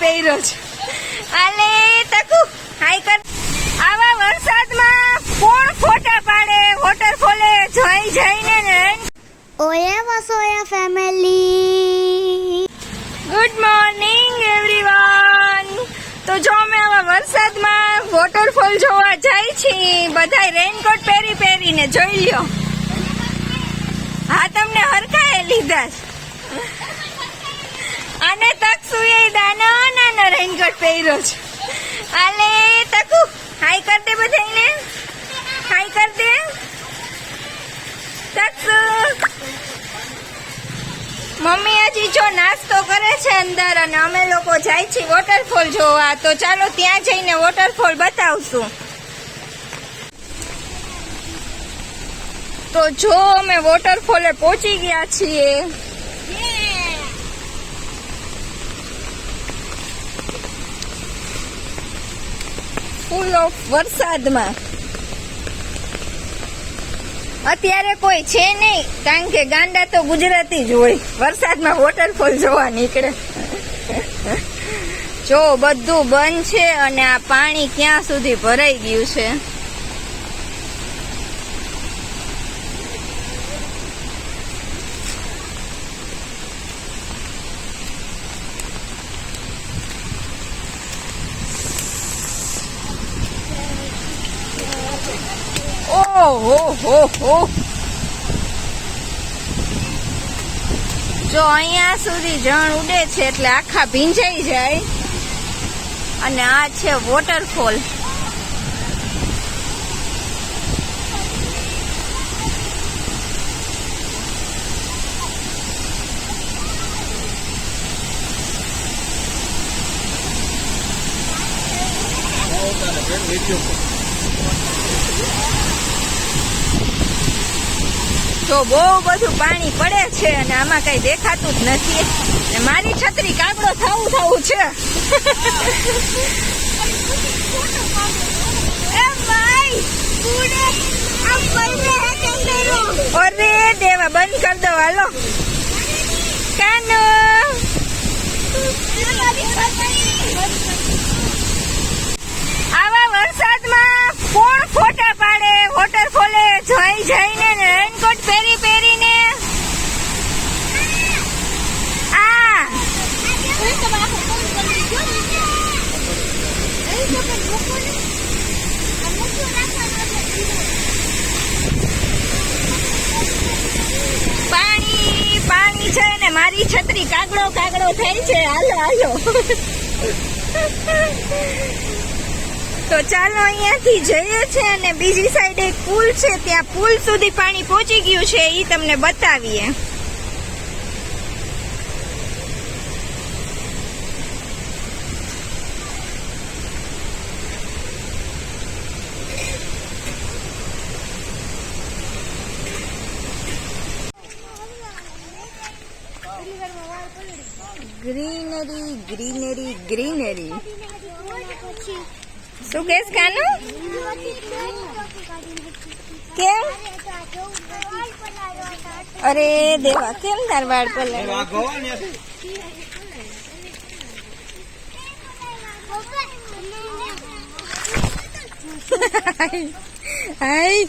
પહેર્યો છે. આલે તકુ હાઈ કર. આવા વરસાદમાં કોણ ફોટા પાડે? વોટરફોલે જોઈ જઈને ને. ઓયા Vasoya family good morning everyone તો જો અમે આવા વરસાદમાં વોટરફોલ જોવા જાય છીએ બધાય રેનકોટ પહેરી પહેરીને જોઈ લ્યો. હા તમને હરખાએ લીધા છે રેનકોટ પહેર્યો છે. અલે તકુ હાઈ કર દે બધાને હાઈ કર દે. તકુ. મમ્મી હજી જો નાસ્તો કરે છે અંદર અને અમે લોકો જાય છીએ વોટરફોલ જોવા. તો ચાલો ત્યાં જઈને વોટરફોલ બતાવશું. તો જો અમે વોટરફોલે પહોંચી ગયા છીએ. ફૂલ ઓફ વરસાદમાં. અત્યારે કોઈ છે નહીં, કારણ કે ગાંડા તો ગુજરાતી જ હોય. વરસાદમાં વોટરફોલ જોવા નીકળે. જો બધું બંધ છે અને આ પાણી ક્યાં સુધી ભરાઈ ગયું છે? ઓહો, હો હો જો અહીંયા સુધી જણ ઉડે છે એટલે આખા ભીંજાઈ જાય. અને આ છે વોટરફોલ તો બહુ બધું પાણી પડે છે અને આમાં કઈ દેખાતું જ નથી. ને મારી છત્રી કાગડો થવું થવું છે. અરે દેવા બંધ કર દો હાલો. કાનો. આવા વરસાદમાં કોણ ફોટા પાડે? વોટરફોલે જોઈ જઈને ને રેનકોટ પહેરી પહેરીને. આ. પાણી પાણી છે ને, મારી છત્રી કાગડો કાગડો થઈ છે. હાલો હાલો. તો ચાલો અહીંયાથી જઈએ છે અને બીજી સાઈડ એક પુલ છે. ત્યાં પુલ સુધી પાણી પહોંચી ગયું છે. એ તમને બતાવીએ. Greenery greenery greenery. શું કેસ કાનું કેમ અરે દેવા કેમ તાર વાળ પલળે હાય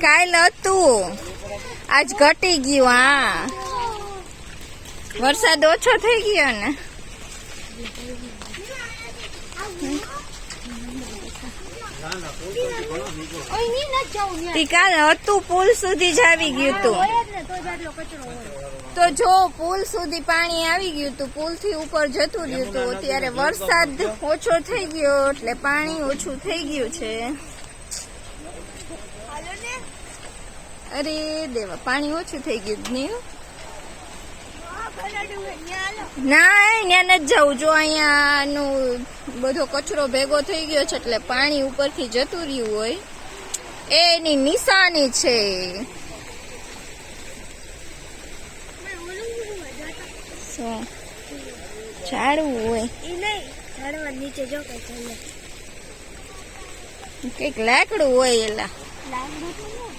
કાલ હતું આજ ઘટી ગયું હા વરસાદ ઓછો થઈ ગયો ને. હતું પુલ સુધી જ આવી ગયું તું. તો જો પુલ સુધી પાણી આવી ગયું તું પુલથી ઉપર જતું રહ્યું તું ત્યારે વરસાદ ઓછો થઈ ગયો એટલે પાણી ઓછું થઈ ગયું છે. અરે દેવા, પાણી ઓછું થઈ ગયું, નહીં. ના ત્યાં નથી જવું. જો અહીંયાનું બધો કચરો ભેગો થઈ ગયો છે એટલે પાણી ઉપરથી જતું રહ્યું હોય. એની નિશાની છે. ઝાડવું કંઈક લાકડું હોય એલા. લાકડું.